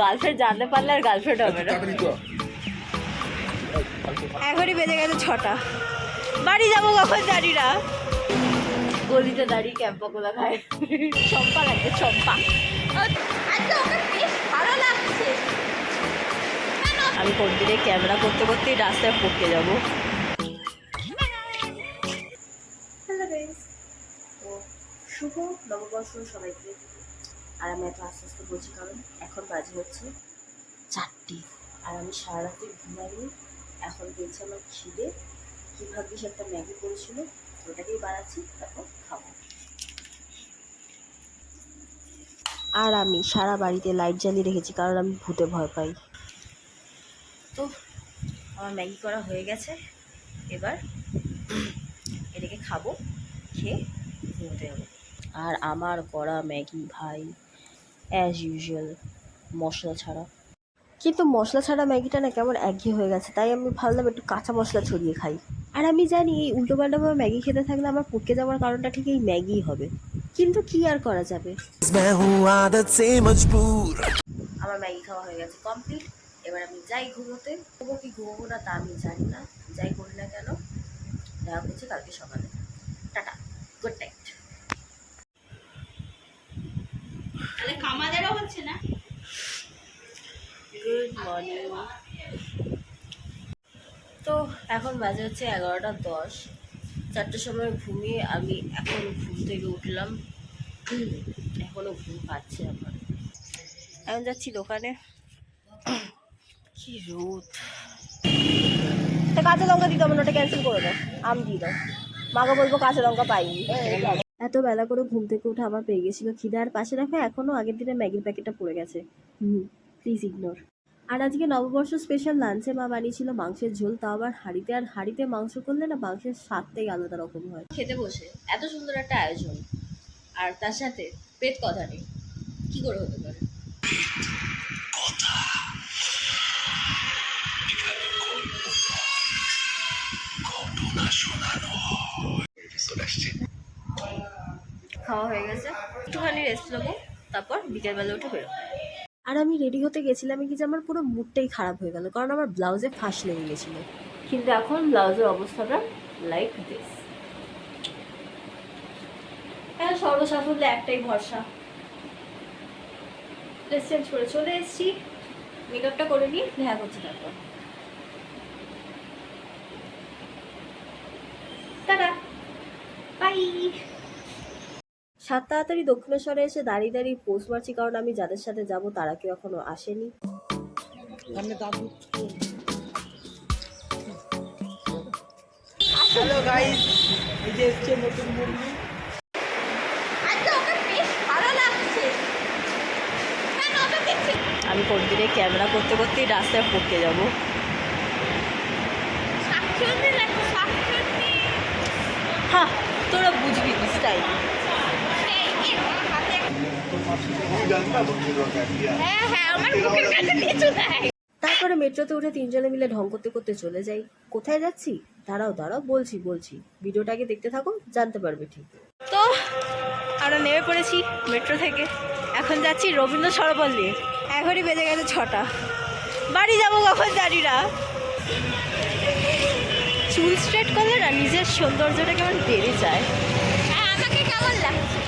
Girlfriend জানতে পারলে আর girlfriend হবে না। এখনই বেজে গেছে ছটা। বাড়ি যাব কখন জানি না। গলিতে দাঁড়িয়ে ক্যাম্পা কোলা খায়? চম্পা লাগছে চম্পা। আমি কোন দিনে ক্যামেরা করতে করতেই রাস্তায় পড়তে যাব। শুভ নববর্ষ সবাইকে। আর আমি এত আস্তে আস্তে বলছি, কারণ এখন বাজে হচ্ছে চারটি। আর আমি সারা রাত্রি ঘুমাইনি, এখন পেয়েছে আমার খিদে। কী ভাগ্যিস একটা ম্যাগি করেছিল, ওটাকেই বাড়াচ্ছি তারপর খাব। আর আমি সারা বাড়িতে লাইট জ্বালিয়ে রেখেছি, কারণ আমি ভূতে ভয় পাই। তো আমার ম্যাগি করা হয়ে গেছে, এবার এটাকে খাব, খেয়ে ঘুমোতে যাব। আর আমার করা ম্যাগি, ভাই। অ্যাজ ইউজুয়াল মশলা ছাড়া। কিন্তু মশলা ছাড়া ম্যাগিটা না কেমন একঘেয়ে হয়ে গেছে তাই আমি ভাবলাম একটু কাঁচা মশলা ছড়িয়ে খাই। আর আমি জানি এই উল্টোপাল্টাভাবে ম্যাগি খেতে থাকলে আমার পুটকে যাওয়ার কারণটা ঠিক এই ম্যাগি হবে। কিন্তু কি আর করা যাবে? আমার ম্যাগি খাওয়া হয়ে গেছে কমপ্লিট এবার আমি যাই ঘুমোতে। ঘুমো কি ঘুমোবো না তা আমি জানি না। যাই করি না কেন। দেখা করছি কালকে সকালে। টাটা গুড নাইট মর্নিং তো এখন বাজে হচ্ছে এগারোটা দশ। চারটের সময় ঘুমিয়ে আমি এখন ঘুম থেকে উঠলাম। হুম, এখনও ঘুম পাচ্ছে আমার। এখন যাচ্ছি দোকানে। কি রোদ। তা কাঁচা লঙ্কা দিতে হবে ওটা ক্যান্সেল করে দাও। আম দিয়ে দাও। মাকে বলব কাঁচা লঙ্কা পাইনি। এত বেলা করে ঘুম থেকে উঠে আবার পেয়ে গেছিল খিদে। আর পাশে দেখো এখনও আগের দিনে ম্যাগির প্যাকেটটা পড়ে গেছে। হুম প্লিজ ইগনোর আর আজকে নববর্ষ স্পেশাল লাঞ্চে মা বানিয়েছিল মাংসের ঝোল তাও আবার হাঁড়িতে। আর হাঁড়িতে মাংস করলে না মাংসের স্বাদটাই আলাদা রকম হয়। খেতে বসে। এত সুন্দর একটা আয়োজন। আর তার সাথে পেট কথা নেই। কি করে হতে পারে? খাওয়া হয়ে গেছে। একটুখানি রেস্ট নেব তারপর বিকেলবেলা উঠে বেরো আর আমি রেডি হতে গেছিলাম কি যে আমার পুরো মুডটাই খারাপ হয়ে গেল, কারণ আমার ব্লাউজে ফাঁস লেগে গেছিল। কিন্তু এখন ব্লাউজের অবস্থাটা লাইক দিস হ্যাঁ সর্বসাফল্যে একটাই ভরসা। ড্রেস চেঞ্জ করে চলে এসেছি। মেকআপটা করে নিয়ে দেখা করছি তারপর। টাটা। বাই সাত তাড়াতাড়ি দক্ষিণেশ্বরে এসে দাঁড়িয়ে দাঁড়িয়ে পোস্ট মারছি কারণ আমি যাদের সাথে যাব তারা কেউ এখনও আসেনি? হ্যালো গাইস এই যে এসছে নতুন মুরগি। আমি কোন দিনে ক্যামেরা করতে করতেই রাস্তায় পড়তে যাব। হ্যাঁ তোরা বুঝবি স্টাইল হ্যাঁ হ্যাঁ আমার মুখের কাছে কিছু নাই তারপরে মেট্রোতে উঠে তিনজনে মিলে ঢং করতে করতে চলে যাই। কোথায় যাচ্ছি? দাঁড়াও দাঁড়াও বলছি বলছি। ভিডিওটাকে দেখতে থাকো জানতে পারবে ঠিক। তো আমরা নেমে পড়েছি মেট্রো থেকে। এখন যাচ্ছি রবীন্দ্র সরোবর নিয়ে। এখনই বেজে গেছে ছটা। বাড়ি যাব কখন জানি না। চুল স্ট্রেট করলে না নিজের সৌন্দর্যটা কেমন বেড়ে যায়। হ্যাঁ আমাকে কেমন লাগছে?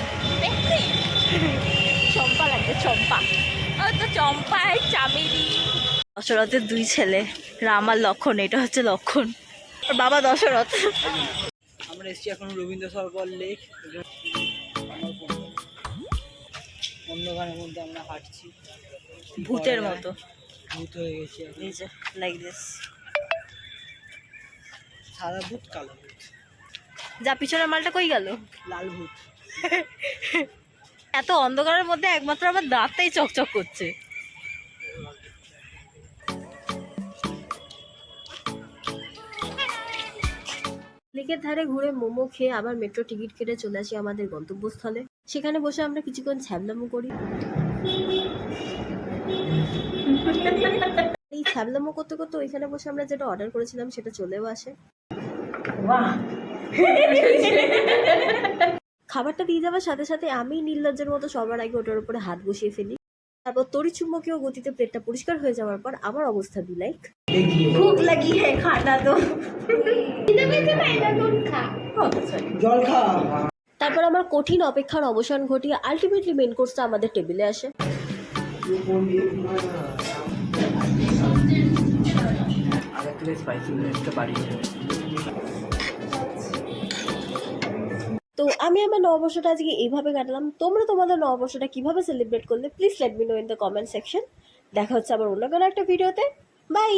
দেখছি চম্পা। লাগবে চম্পা চামেলি। দশরথের দুই ছেলে রাম আর লক্ষণ এটা হচ্ছে লক্ষণ। ওর বাবা দশরথ। আমরা এসছি এখন রবীন্দ্র সরোবর লেক। অন্ধকারের মধ্যে আমরা হাঁটছি। ভূতের মতো। ভূত হয়ে গেছি লাইক দিস সাদা ভূত কালো ভূত। যা পিছনের মালটা কই গেল? লাল ভূত। এত অন্ধকারের মধ্যে একমাত্র আমার দাঁতটাই চকচক করছে। লেকের ধারে ঘুরে মোমো খেয়ে আবার মেট্রো টিকিট কেটে চলে আসি আমাদের গন্তব্যস্থলে। সেখানে বসে আমরা কিছুক্ষণ ছ্যাবলামো করি। এই ছ্যাবলামো করতে করতে ওইখানে বসে আমরা যেটা অর্ডার করেছিলাম সেটা চলেও আসে। খাবারটা দিয়ে যাওয়ার সাথে সাথে আমি নির্লজ্জের মতো সবার আগে ওটার উপরে হাত বসিয়ে ফেলি। তারপর তড়িৎচুম্বকীয় গতিতে প্লেটটা পরিষ্কার হয়ে যাওয়ার পর আমার অবস্থা বি লাইক ভুক লাগি হ্যাঁ খাটা তো। জল খা। তারপর আমার কঠিন অপেক্ষার অবসান ঘটিয়ে আলটিমেটলি মেন কোর্সটা আমাদের টেবিলে আসে। স্পাইসি তো আমি আমার নববর্ষটা আজকে এইভাবে কাটালাম। তোমরা তোমাদের নববর্ষটা কীভাবে সেলিব্রেট করলে? Please let me know in the comment section দেখা হচ্ছে আবার অন্য কোনো একটা ভিডিওতে বাই